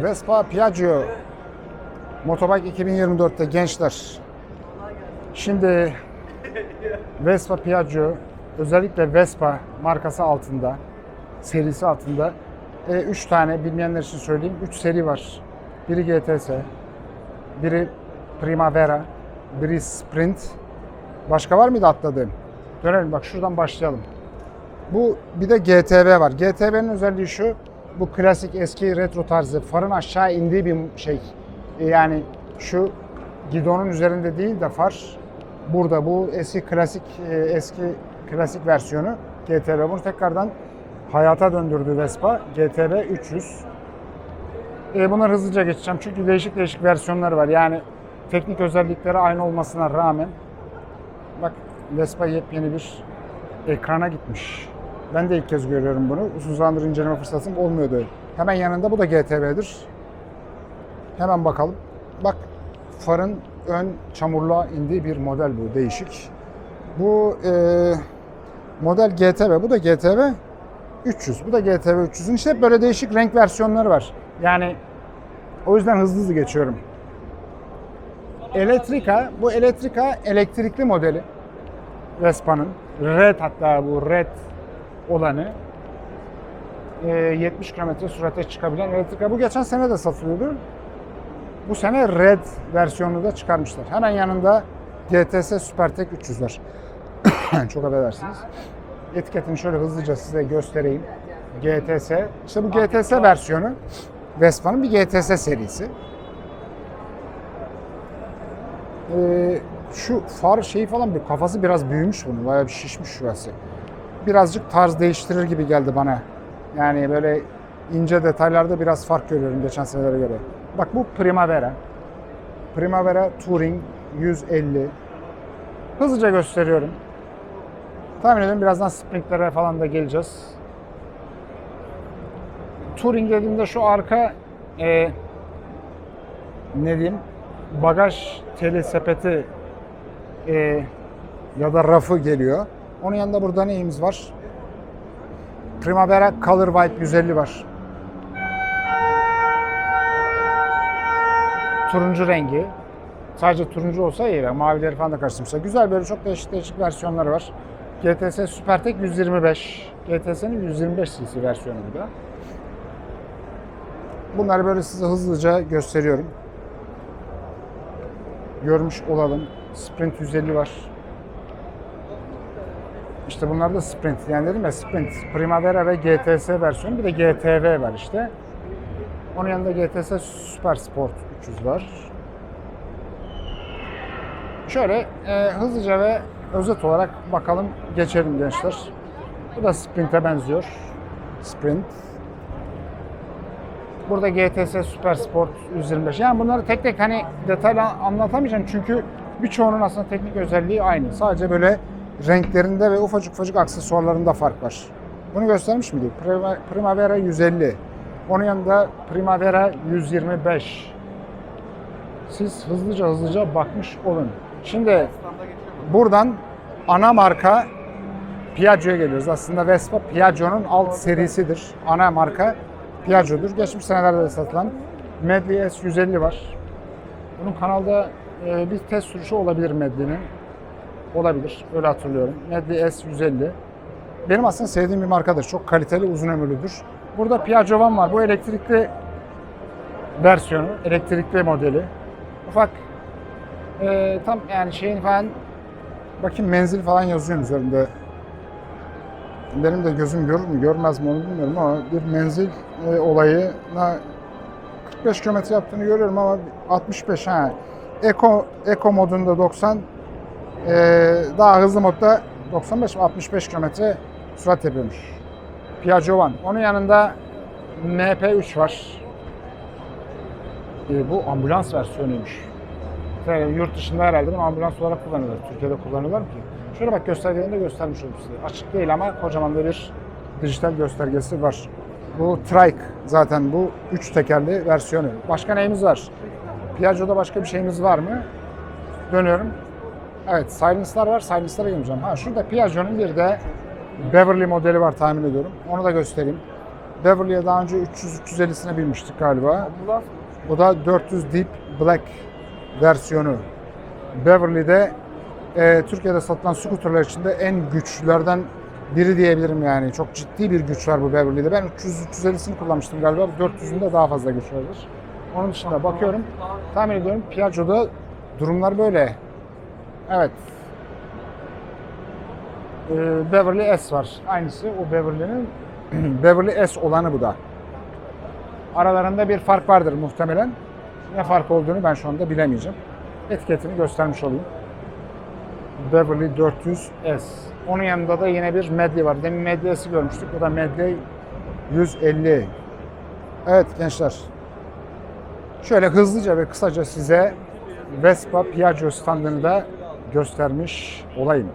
Vespa Piaggio Motobike 2024'te gençler. Şimdi Vespa Piaggio özellikle Vespa markası altında serisi altında 3 tane bilmeyenler için söyleyeyim 3 seri var. Biri GTS, biri Primavera, biri Sprint. Başka var mıydı atladığım? Dönelim bak şuradan başlayalım. Bu bir de GTB var. GTB'nin özelliği şu. Bu klasik eski retro tarzı farın aşağı indiği bir şey. E, Yani şu gidonun üzerinde değil de far burada. Bu eski klasik e, eski klasik versiyonu GTB. Bunu tekrardan hayata döndürdü Vespa. GTB 300. E, bunları hızlıca geçeceğim çünkü değişik değişik versiyonları var. Yani teknik özellikleri aynı olmasına rağmen bak Vespa yepyeni bir ekrana gitmiş. Ben de ilk kez görüyorum bunu. Uzun zamandır inceleme fırsatım olmuyordu. Hemen yanında bu da GTB'dir. Hemen bakalım. Bak farın ön çamurluğa indiği bir model bu. Değişik. Bu e, model GTB. Bu da GTB 300. Bu da GTB 300'ün işte böyle değişik renk versiyonları var. Yani o yüzden hızlı hızlı geçiyorum. Elektrika, bu Elektrika elektrikli modeli. Vespa'nın. Red hatta bu red olanı. Ee, 70 km sürate çıkabilen Elektrika. Bu geçen sene de satılıyordu. Bu sene red versiyonunu da çıkarmışlar. Hemen yanında GTS Supertek 300 var. Çok affedersiniz. Etiketini şöyle hızlıca size göstereyim. GTS. İşte bu GTS versiyonu Vespa'nın bir GTS serisi. Ee, şu far şeyi falan bir kafası biraz büyümüş bunun. Bayağı bir şişmiş şurası. Birazcık tarz değiştirir gibi geldi bana. Yani böyle ince detaylarda biraz fark görüyorum geçen senelere göre. Bak bu Primavera. Primavera Touring 150. Hızlıca gösteriyorum. Tahmin ediyorum birazdan sprintlere falan da geleceğiz. Touring dediğimde şu arka e, ne diyeyim bagaj teli sepeti e, ya da rafı geliyor. Onun yanında burada neyimiz var? Primavera Color Vibe 150 var. Turuncu rengi. Sadece turuncu olsa iyi. Mavileri falan da karıştırmışlar. Güzel böyle çok değişik değişik versiyonları var. GTS Supertek 125. GTS'nin 125 cc versiyonu bu da. Bunları böyle size hızlıca gösteriyorum. Görmüş olalım. Sprint 150 var. İşte bunlar da Sprint. Yani dedim ya Sprint, Primavera ve GTS versiyonu. Bir de GTV var işte. Onun yanında GTS Super Sport 300 var. Şöyle e, hızlıca ve özet olarak bakalım geçelim gençler. Bu da Sprint'e benziyor. Sprint. Burada GTS Super Sport 125. Yani bunları tek tek hani detaylı anlatamayacağım çünkü birçoğunun aslında teknik özelliği aynı. Sadece böyle renklerinde ve ufacık ufacık aksesuarlarında fark var. Bunu göstermiş miydik? Prima- Primavera 150. Onun yanında Primavera 125. Siz hızlıca hızlıca bakmış olun. Şimdi buradan ana marka Piaggio'ya geliyoruz. Aslında Vespa Piaggio'nun alt serisidir. Ana marka Piaggio'dur. Geçmiş senelerde de satılan Medley S150 var. Bunun kanalda e, bir test sürüşü olabilir Medley'nin. Olabilir. Öyle hatırlıyorum. Medley S150. Benim aslında sevdiğim bir markadır. Çok kaliteli, uzun ömürlüdür. Burada Piaggio Van var. Bu elektrikli versiyonu, elektrikli modeli. Ufak e, tam yani şeyin falan bakayım menzil falan yazıyor üzerinde. Benim de gözüm görür mü görmez mi onu bilmiyorum ama bir menzil e, olayına 45 kilometre yaptığını görüyorum ama 65 ha. Eko, Eko modunda 90 e, daha hızlı modda 95 mi 65 kilometre sürat yapıyormuş. Piaggio Van. Onun yanında MP3 var. E, bu ambulans versiyonuymuş. Yani yurt dışında herhalde bunu ambulans olarak kullanıyorlar. Türkiye'de kullanıyorlar mı ki? Şöyle bak göstergelerinde göstermiş oldum size. Açık değil ama kocaman bir dijital göstergesi var. Bu trike zaten bu üç tekerli versiyonu. Başka neyimiz var? Piaggio'da başka bir şeyimiz var mı? Dönüyorum. Evet, Silence'lar var. Silence'lara girmeyeceğim. Ha şurada Piaggio'nun bir de Beverly modeli var tahmin ediyorum. Onu da göstereyim. Beverly'e daha önce 300-350'sine binmiştik galiba. O da 400 Deep Black versiyonu. Beverly'de e, Türkiye'de satılan scooterlar içinde en güçlülerden biri diyebilirim yani. Çok ciddi bir güç var bu Beverly'de. Ben 300-350'sini kullanmıştım galiba. 400'ünde daha fazla güç vardır. Onun dışında bakıyorum. Tahmin ediyorum Piaggio'da durumlar böyle. Evet. Ee, Beverly S var. Aynısı o Beverly'nin Beverly S olanı bu da. Aralarında bir fark vardır muhtemelen. Ne fark olduğunu ben şu anda bilemeyeceğim. Etiketini göstermiş olayım. Beverly 400S. Onun yanında da yine bir Medley var. Demin Medley S'i görmüştük. Bu da Medley 150. Evet gençler. Şöyle hızlıca ve kısaca size Vespa Piaggio standını da göstermiş olayım.